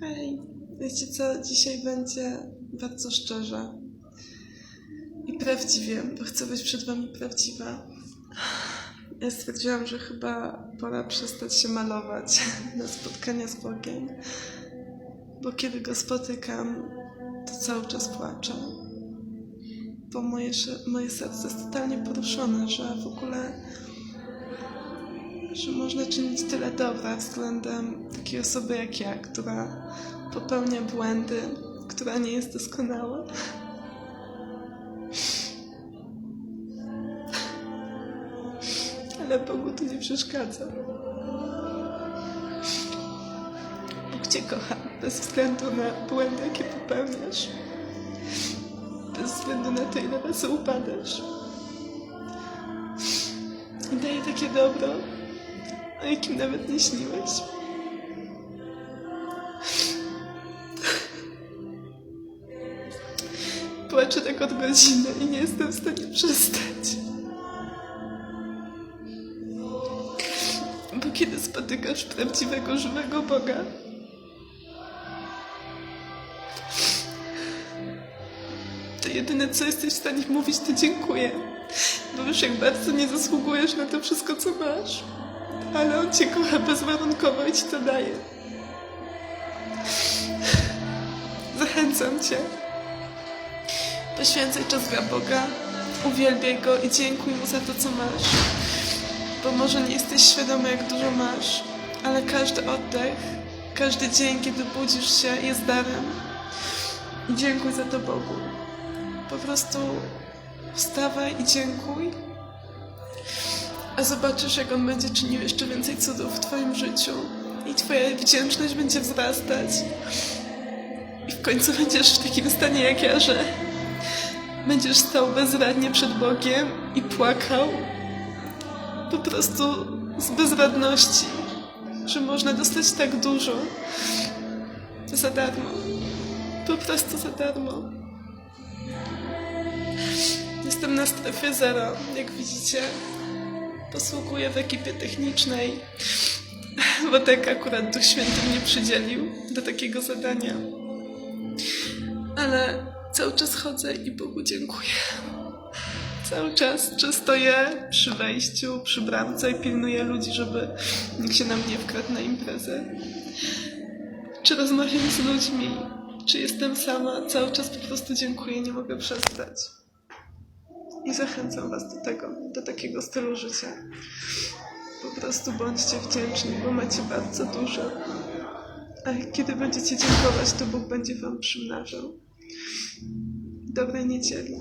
Hej, wiecie co? Dzisiaj będzie bardzo szczerze i prawdziwie, bo chcę być przed Wami prawdziwa. Ja stwierdziłam, że chyba pora przestać się malować na spotkania z Bogiem, bo kiedy Go spotykam, to cały czas płaczę. Bo moje, moje serce jest totalnie poruszone, że w ogóle że można czynić tyle dobra względem takiej osoby jak ja, która popełnia błędy, która nie jest doskonała. Ale Bogu to nie przeszkadza. Bóg Cię kocha bez względu na błędy, jakie popełniasz. Bez względu na to, ile razy upadasz. I daje takie dobro, o jakim nawet nie śniłeś. Płaczę tak od godziny i nie jestem w stanie przestać. Bo kiedy spotykasz prawdziwego, żywego Boga, to jedyne, co jesteś w stanie mówić, to dziękuję. Bo wiesz, jak bardzo nie zasługujesz na to wszystko, co masz. Ale On Cię kocha bezwarunkowo i Ci to daje. Zachęcam Cię. Poświęcaj czas dla Boga, uwielbiaj Go i dziękuj Mu za to, co masz. Bo może nie jesteś świadomy, jak dużo masz, ale każdy oddech, każdy dzień, kiedy budzisz się, jest darem. I dziękuj za to Bogu. Po prostu wstawaj i dziękuj. A zobaczysz, jak On będzie czynił jeszcze więcej cudów w Twoim życiu. I Twoja wdzięczność będzie wzrastać. I w końcu będziesz w takim stanie jak ja, że będziesz stał bezradnie przed Bogiem i płakał. Po prostu z bezradności, że można dostać tak dużo za darmo. Po prostu za darmo. Jestem na strefie zero, jak widzicie. Posługuję w ekipie technicznej, bo tak akurat Duch Święty mnie przydzielił do takiego zadania. Ale cały czas chodzę i Bogu dziękuję. Cały czas, czy stoję przy wejściu, przy bramce i pilnuję ludzi, żeby nikt się na mnie wkradł na imprezę. Czy rozmawiam z ludźmi, czy jestem sama, cały czas po prostu dziękuję, nie mogę przestać. I zachęcam Was do tego, do takiego stylu życia. Po prostu bądźcie wdzięczni, bo macie bardzo dużo. A kiedy będziecie dziękować, to Bóg będzie Wam przymnażał. Dobrej niedzieli.